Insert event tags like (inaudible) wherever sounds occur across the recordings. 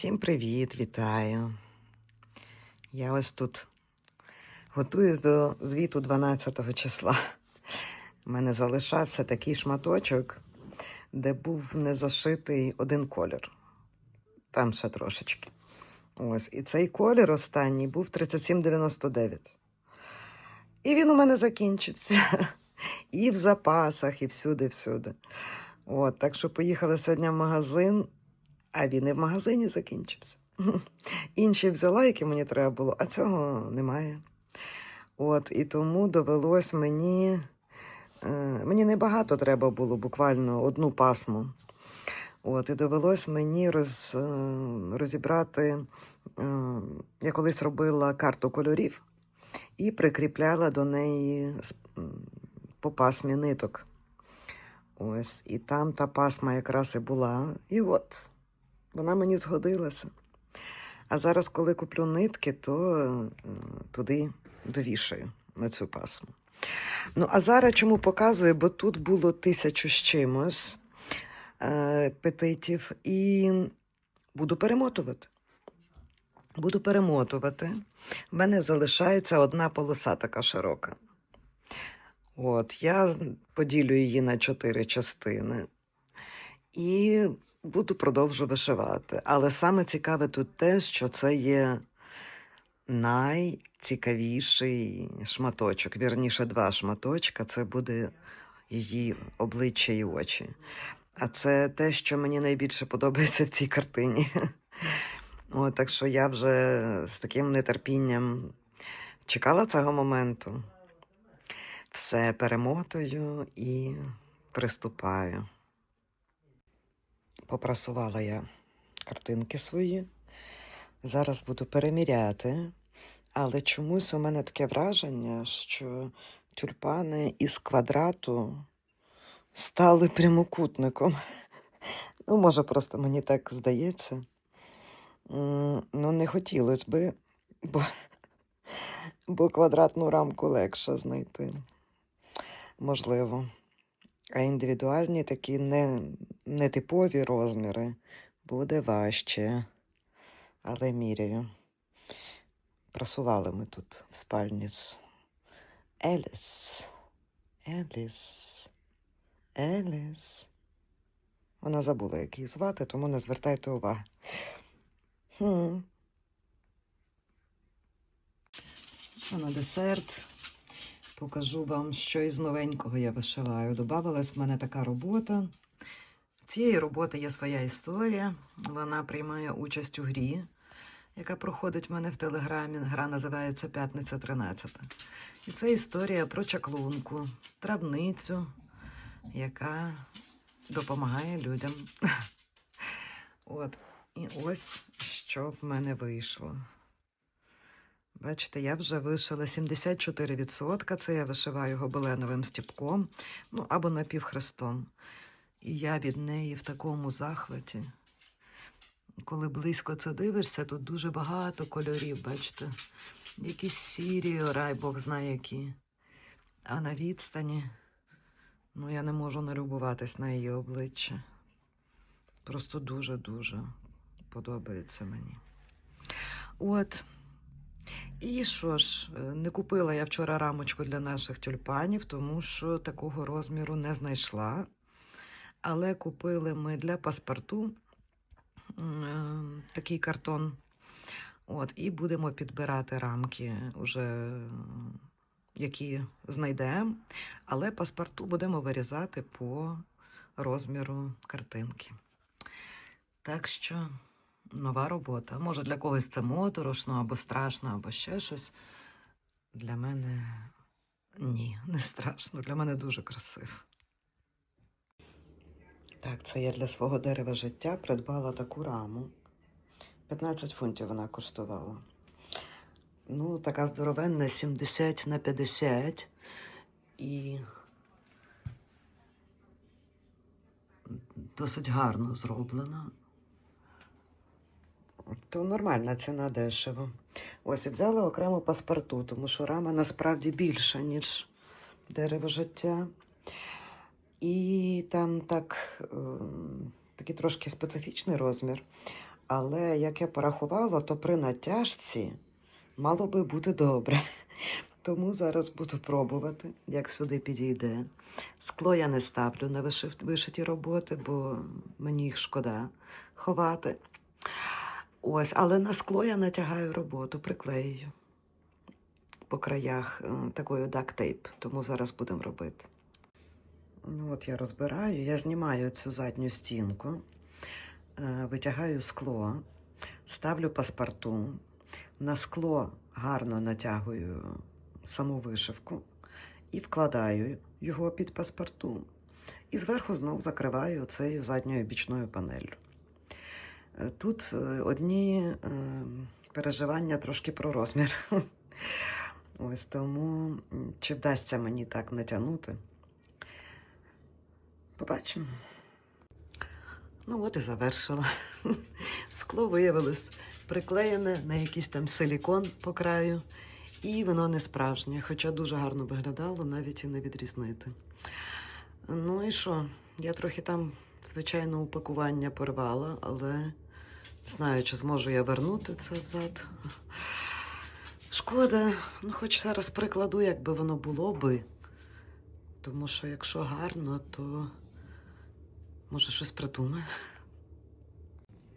Всім привіт, вітаю. Я ось тут готуюсь до звіту 12 числа. У мене залишався такий шматочок, де був не зашитий один колір. Там ще трошечки. Ось. І цей колір останній був 3799. І він у мене закінчився. І в запасах, і всюди-всюди. От, так що поїхала сьогодні в магазин, а він і в магазині закінчився. (laughs) Інші взяла, які мені треба було, а цього немає. От, і тому довелось мені. Е, мені небагато треба було, буквально одну пасму. От, і довелось мені роз, е, розібрати. Е, я колись робила карту кольорів і прикріпляла до неї по пасмі ниток. Ось, і там та пасма якраз і була. І от вона мені згодилася. А зараз, коли куплю нитки, то туди довішаю на цю пасму. Ну, а зараз чому показую? Бо тут було тисячу з чимось е, петитів, і буду перемотувати. Буду перемотувати. В мене залишається одна полоса така широка. От, я поділю її на чотири частини і буду продовжу вишивати. Але саме цікаве тут те, що це є найцікавіший шматочок. Вірніше, два шматочка. Це буде її обличчя і очі. А це те, що мені найбільше подобається в цій картині. (laughs) От, так що я вже з таким нетерпінням чекала цього моменту. Все перемотую і приступаю. Попрасувала я картинки свої. Зараз буду переміряти. Але чомусь у мене таке враження, що тюльпани із квадрату стали прямокутником. (laughs) Ну, може, просто мені так здається. Ну, не хотілося би, бо, (laughs) бо квадратну рамку легше знайти. Можливо. А індивідуальні такі не, нетипові розміри буде важче. Але міряю. Прасували ми тут в спальні з Еліс. Еліс. Еліс. Вона забула, як її звати, тому не звертайте уваги. Хм. На десерт покажу вам, що із новенького я вишиваю. Добавилась в мене така робота. У цієї роботи є своя історія. Вона приймає участь у грі, яка проходить в мене в телеграмі. Гра називається П'ятниця 13. І це історія про чаклунку, травницю, яка допомагає людям. (laughs) От. І ось що в мене вийшло. Бачите, я вже вишила 74%. Це я вишиваю гобеленовим стіпком, ну або напівхрестом. І я від неї в такому захваті. Коли близько це дивишся, тут дуже багато кольорів, бачите? Якісь сірі, рай Бог знає які. А на відстані, ну я не можу налюбуватись на її обличчя. Просто дуже-дуже подобається мені. От. І що ж, е, не купила я вчора рамочку для наших тюльпанів, тому що такого розміру не знайшла. Але купили ми для паспорту е, такий картон. От, і будемо підбирати рамки, уже, які знайдемо. Але паспорту будемо вирізати по розміру картинки. Так що нова робота. Може, для когось це моторошно або страшно, або ще щось. Для мене ні, не страшно. Для мене дуже красиво. Так, це я для свого дерева життя придбала таку раму. 15 фунтів вона коштувала. Ну, така здоровенна 70 на 50. І досить гарно зроблена. То нормальна ціна дешево. Ось і взяла окремо паспорту, тому що рама насправді більша, ніж дерево життя. І там так, ем, такий трошки специфічний розмір. Але як я порахувала, то при натяжці мало би бути добре. (laughs) Тому зараз буду пробувати, як сюди підійде. Скло я не ставлю на вишиті роботи, бо мені їх шкода ховати. Ось, але на скло я натягаю роботу, приклею по краях такою дактейп, тому зараз будемо робити. Ну, от я розбираю, я знімаю цю задню стінку, е, витягаю скло, ставлю паспорту. На скло гарно натягую саму вишивку і вкладаю його під паспорту. І зверху знов закриваю цією задньою бічною панелью. Тут е, одні е, переживання трошки про розмір. (laughs) Ось тому чи вдасться мені так натягнути. Побачимо. Ну, от і завершила. (laughs) Скло виявилось приклеєне на якийсь там силікон по краю, і воно не справжнє, хоча дуже гарно виглядало, навіть і не відрізнити. Ну і що? Я трохи там, звичайно, упакування порвала, але не знаю, чи зможу я вернути це взад. Шкода, ну хоч зараз прикладу, як би воно було би. Тому що якщо гарно, то може щось придумаю.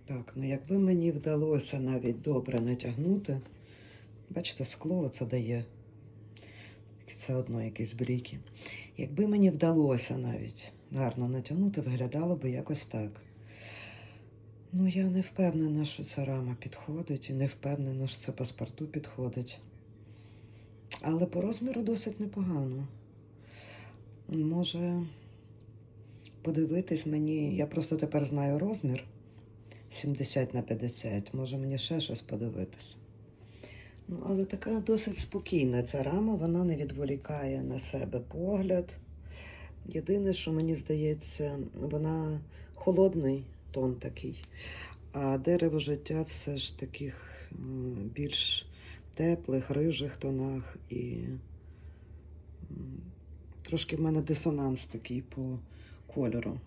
Так, ну якби мені вдалося навіть добре натягнути, бачите, скло це дає все одно якісь бліки. Якби мені вдалося навіть гарно натягнути, виглядало би якось так. Ну, я не впевнена, що ця рама підходить, і не впевнена, що це паспорту підходить. Але по розміру досить непогано. Може подивитись мені, я просто тепер знаю розмір 70 на 50. Може мені ще щось подивитись. Ну, але така досить спокійна ця рама, вона не відволікає на себе погляд. Єдине, що мені здається, вона холодний тон такий, а дерево життя все ж таких більш теплих, рижих тонах і трошки в мене дисонанс такий по кольору.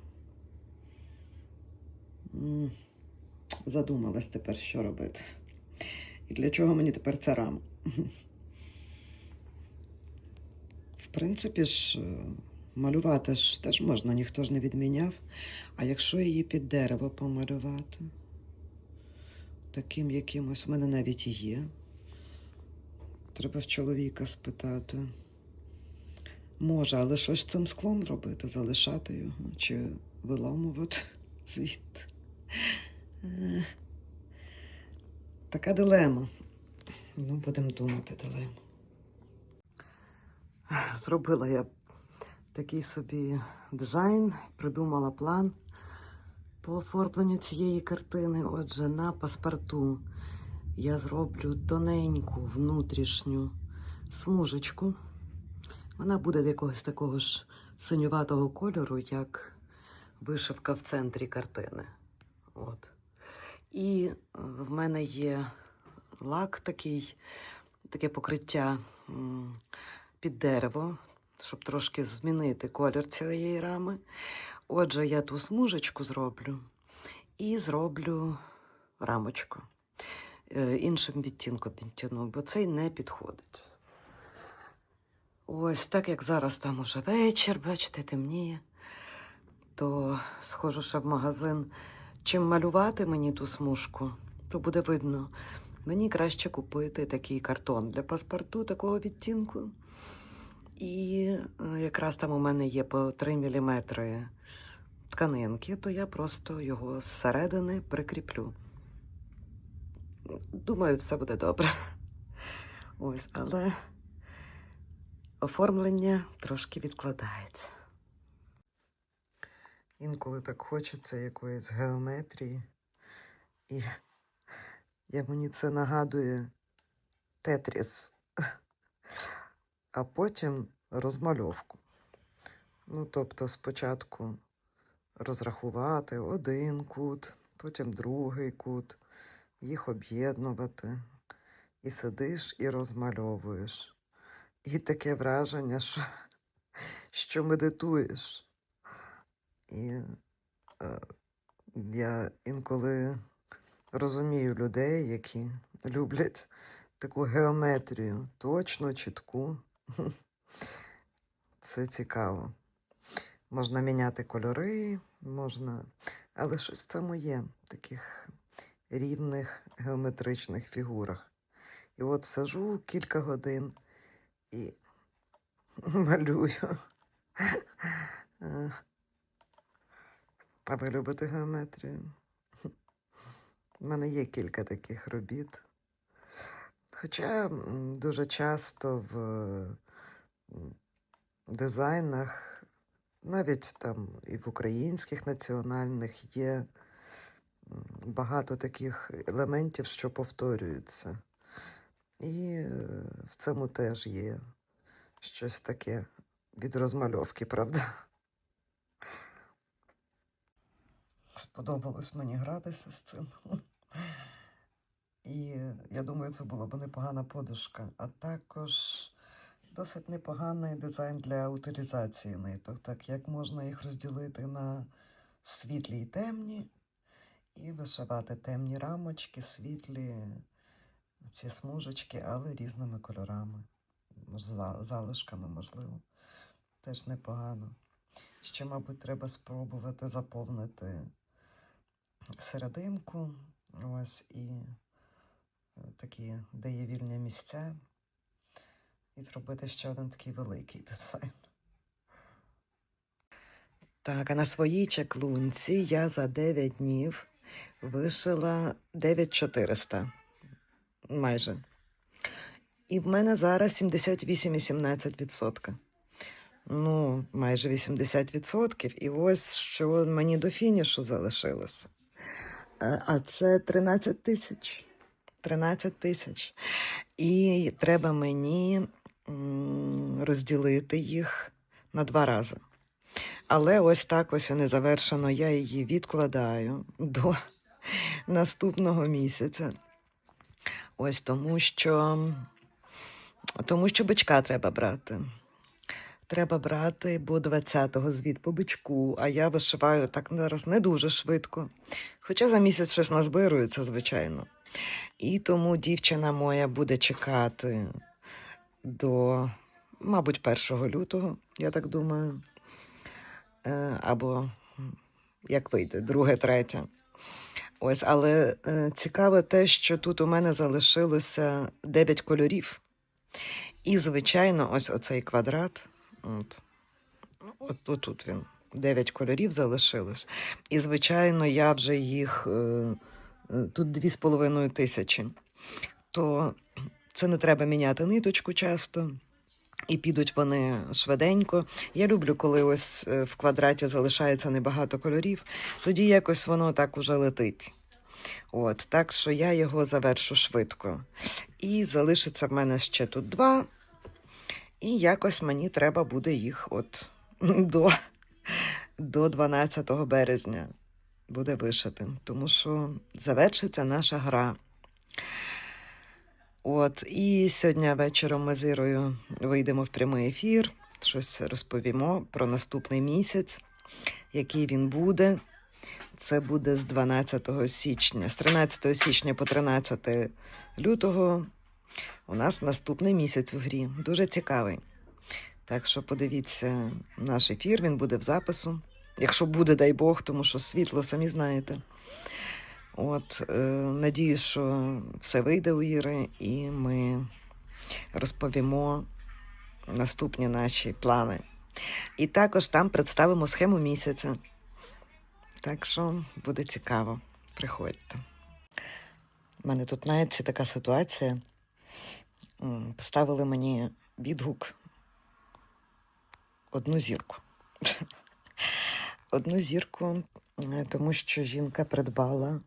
Задумалась тепер, що робити. І для чого мені тепер ця рама? В принципі ж, е, малювати ж теж можна, ніхто ж не відміняв. А якщо її під дерево помалювати, таким якимось, в мене навіть і є. Треба в чоловіка спитати. Може, але що з цим склом робити? Залишати його чи виламувати (laughs) звідти? Така дилема. Ну, будемо думати дилему. Зробила я такий собі дизайн, придумала план по оформленню цієї картини. Отже, на паспорту я зроблю тоненьку внутрішню смужечку. Вона буде якогось такого ж синюватого кольору, як вишивка в центрі картини. От. І е, в мене є лак такий, таке покриття під дерево, щоб трошки змінити колір цієї рами. Отже, я ту смужечку зроблю і зроблю рамочку. Е, Іншим відтінком підтягну, бо цей не підходить. Ось так як зараз там уже вечір, бачите, темніє, то схожу ще в магазин. Чим малювати мені ту смужку, то буде видно. Мені краще купити такий картон для паспорту такого відтінку. І е, якраз там у мене є по 3 мм тканинки, то я просто його зсередини прикріплю. Думаю, все буде добре. Ось, але оформлення трошки відкладається. Інколи так хочеться якоїсь геометрії. І як мені це нагадує тетріс, а потім розмальовку. Ну, тобто, спочатку розрахувати один кут, потім другий кут, їх об'єднувати. І сидиш і розмальовуєш. І таке враження, що, що медитуєш. І е, я інколи розумію людей, які люблять таку геометрію, точно, чітку. (laughs) Це цікаво. Можна міняти кольори, можна. Але щось в цьому є, в таких рівних геометричних фігурах. І от сижу кілька годин і (laughs) малюю. (laughs) А ви любите геометрію? У мене є кілька таких робіт. Хоча дуже часто в дизайнах, навіть там і в українських національних є багато таких елементів, що повторюються. І е, в цьому теж є щось таке від розмальовки, правда? Сподобалось мені гратися з цим. І я думаю, це була б непогана подушка, а також досить непоганий дизайн для утилізації ниток, так як можна їх розділити на світлі і темні, і вишивати темні рамочки, світлі ці смужечки, але різними кольорами, залишками, можливо. Теж непогано. Ще, мабуть, треба спробувати заповнити серединку. Ось і е, такі, де є вільні місця. І зробити ще один такий великий дизайн. Так, а на своїй чаклунці я за 9 днів вишила 9400 майже. І в мене зараз 78,17%. Ну, майже 80%. І ось що мені до фінішу залишилося. Е, А це 13 тисяч. 13 тисяч. І треба мені розділити їх на два рази. Але ось так ось не завершено. Я її відкладаю до наступного місяця. Ось тому що, тому що бичка треба брати. Треба брати, бо 20-го звіт по бичку, а я вишиваю так зараз не дуже швидко. Хоча за місяць щось назбирується, звичайно. І тому дівчина моя буде чекати до, мабуть, 1 лютого, я так думаю. Е, Або як вийде, друге, третє. Ось, але е, цікаве те, що тут у мене залишилося 9 кольорів. І, звичайно, ось оцей квадрат. От, от, отут він. 9 кольорів залишилось. І, звичайно, я вже їх. Е, е, тут 2,5 тисячі. То це не треба міняти ниточку часто. І підуть вони швиденько. Я люблю, коли ось е, в квадраті залишається небагато кольорів, тоді якось воно так уже летить. От, так що я його завершу швидко. І залишиться в мене ще тут два. І якось мені треба буде їх от (laughs) до, до 12 березня буде вишити. Тому що завершиться наша гра. От, і сьогодні вечором ми з Ірою вийдемо в прямий ефір, щось розповімо про наступний місяць, який він буде. Це буде з 12 січня, з 13 січня по 13 лютого. У нас наступний місяць у грі. Дуже цікавий. Так що подивіться наш ефір, він буде в запису. Якщо буде, дай Бог, тому що світло, самі знаєте. От, е, надію, що все вийде у Іри, і ми розповімо наступні наші плани. І також там представимо схему місяця. Так що буде цікаво. Приходьте. У мене тут навіть така ситуація. Поставили мені відгук одну зірку. Одну зірку, е, тому що жінка придбала.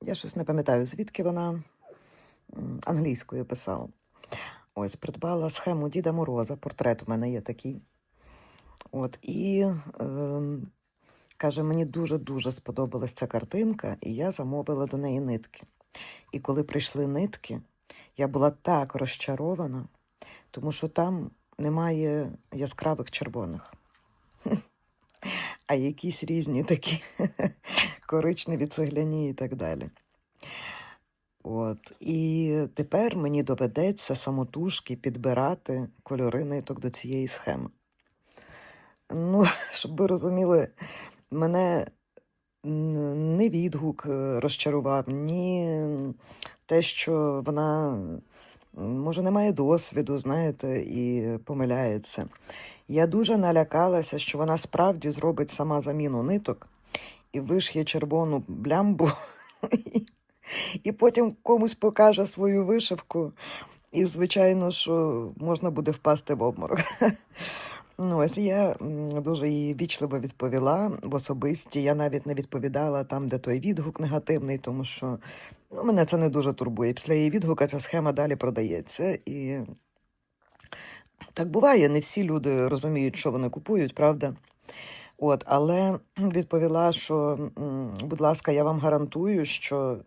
Я щось не пам'ятаю, звідки вона англійською писала. Ось, придбала схему Діда Мороза, портрет у мене є такий. От, і ем, каже, мені дуже-дуже сподобалась ця картинка, і я замовила до неї нитки. І коли прийшли нитки, я була так розчарована, тому що там немає яскравих червоних, (laughs) а якісь різні такі (laughs) коричневі, цегляні і так далі. От. І тепер мені доведеться самотужки підбирати кольори ниток до цієї схеми. Ну, (laughs) щоб ви розуміли, мене н- не відгук е, розчарував, ні те, що вона може не має досвіду, знаєте, і помиляється. Я дуже налякалася, що вона справді зробить сама заміну ниток і вишє червону блямбу, (laughs) і потім комусь покаже свою вишивку. І, звичайно, що можна буде впасти в обморок. (laughs) Ну, ось я дуже їй вічливо відповіла в особисті. Я навіть не відповідала там, де той відгук негативний, тому що ну, мене це не дуже турбує. Після її відгука ця схема далі продається. І так буває, не всі люди розуміють, що вони купують, правда? От, але відповіла, що, будь ласка, я вам гарантую, що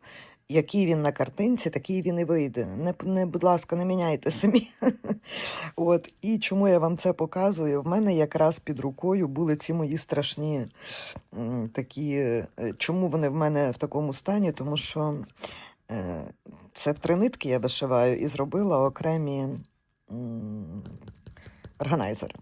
який він на картинці, такий він і вийде. Не, не будь ласка, не міняйте самі. (laughs) От, і чому я вам це показую? В мене якраз під рукою були ці мої страшні такі. е, Чому вони в мене в такому стані? Тому що е, це в три нитки я вишиваю і зробила окремі органайзери.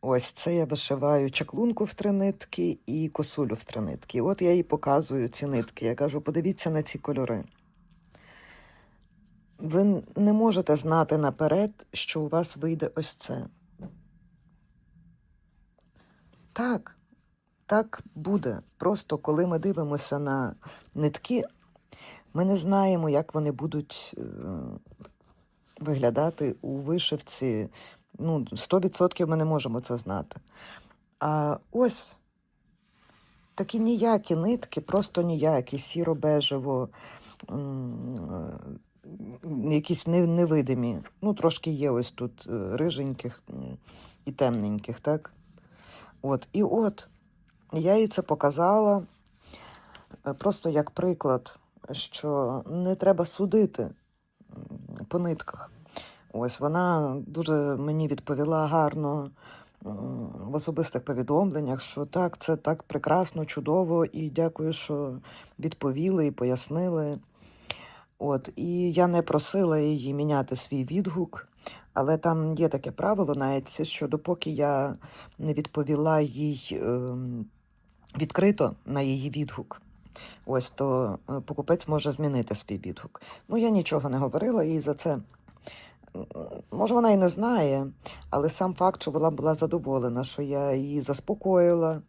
Ось це я вишиваю чаклунку в три нитки і косулю в три нитки. От я їй показую ці нитки. Я кажу, подивіться на ці кольори. Ви не можете знати наперед, що у вас вийде ось це. Так, так буде. Просто коли ми дивимося на нитки, ми не знаємо, як вони будуть е, виглядати у вишивці. Ну, 100% ми не можемо це знати. А ось такі ніякі нитки, просто ніякі, сіро-бежево, якісь невидимі. Ну, трошки є ось тут е, риженьких і темненьких, так? От, і от я їй це показала е, просто як приклад, що не треба судити по нитках. Ось вона дуже мені відповіла гарно в особистих повідомленнях, що так, це так прекрасно, чудово, і дякую, що відповіли і пояснили. От, і я не просила її міняти свій відгук, але там є таке правило на Etsy, що допоки я не відповіла їй ем, відкрито на її відгук, ось то е, покупець може змінити свій відгук. Ну, я нічого не говорила їй за це. Може, вона і не знає, але сам факт, що вона була задоволена, що я її заспокоїла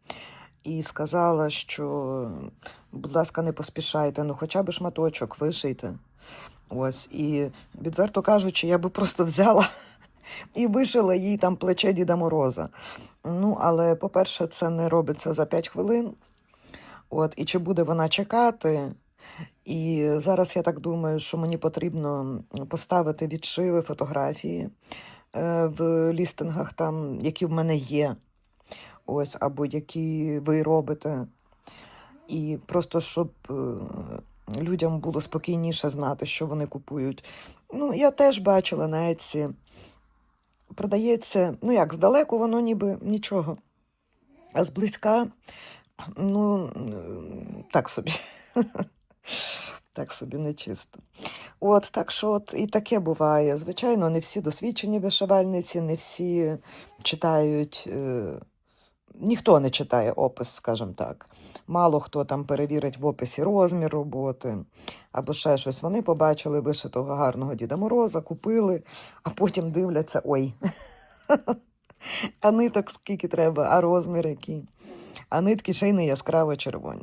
і сказала, що, будь ласка, не поспішайте, ну хоча б шматочок вишийте. Ось, і відверто кажучи, я би просто взяла і вишила їй там плече Діда Мороза. Ну, але, по-перше, це не робиться за 5 хвилин. От, і чи буде вона чекати? І зараз я так думаю, що мені потрібно поставити відшиви фотографії е, в лістингах, там, які в мене є, ось, або які ви робите. І просто щоб е, людям було спокійніше знати, що вони купують. Ну, я теж бачила на Etsy, продається, ну як, здалеку воно ніби нічого. А зблизька, ну, так собі. (laughs) Так собі нечисто. От, так що от і таке буває. Звичайно, не всі досвідчені вишивальниці, не всі читають, е, ніхто не читає опис, скажімо так. Мало хто там перевірить в описі розмір роботи або ще щось. Вони побачили вишитого гарного Діда Мороза, купили, а потім дивляться: ой, (laughs) а ниток скільки треба, а розмір який. А нитки не яскраво червоні.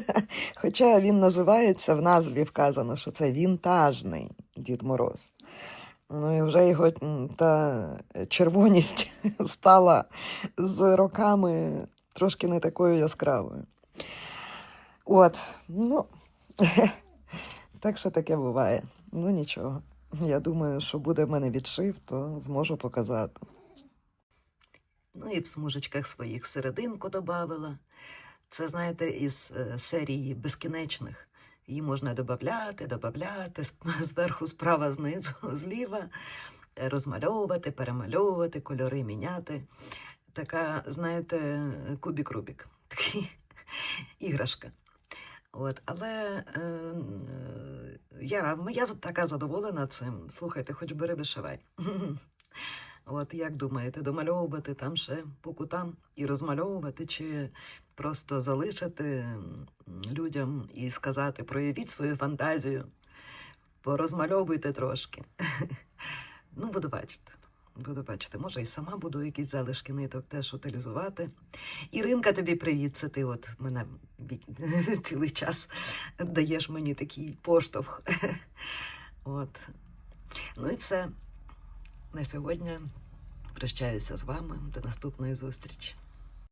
(laughs) Хоча він називається, в назві вказано, що це вінтажний Дід Мороз. Ну і вже його та червоність (laughs) стала з роками трошки не такою яскравою. От, ну, (laughs) так що таке буває. Ну нічого. Я думаю, що буде в мене відшив, то зможу показати. Ну і в смужечках своїх серединку додавала. Це, знаєте, із е, серії безкінечних. Її можна додати, додати, (laughs) зверху, справа, знизу, (laughs) зліва, розмальовувати, перемальовувати, кольори міняти. Така, знаєте, кубік-рубік, (laughs) такий іграшка. От, але е, е, я, я така задоволена цим. Слухайте, хоч бери вишивай. От як думаєте, домальовувати там ще по кутам і розмальовувати, чи просто залишити людям і сказати, проявіть свою фантазію, порозмальовуйте трошки. (laughs) Ну, буду бачити. Буду бачити. Може, і сама буду якісь залишки ниток теж утилізувати. Іринка, тобі привіт. Це ти от мене (laughs) цілий час даєш мені такий поштовх. (laughs) От. Ну і все. На сьогодні прощаюся з вами. До наступної зустрічі.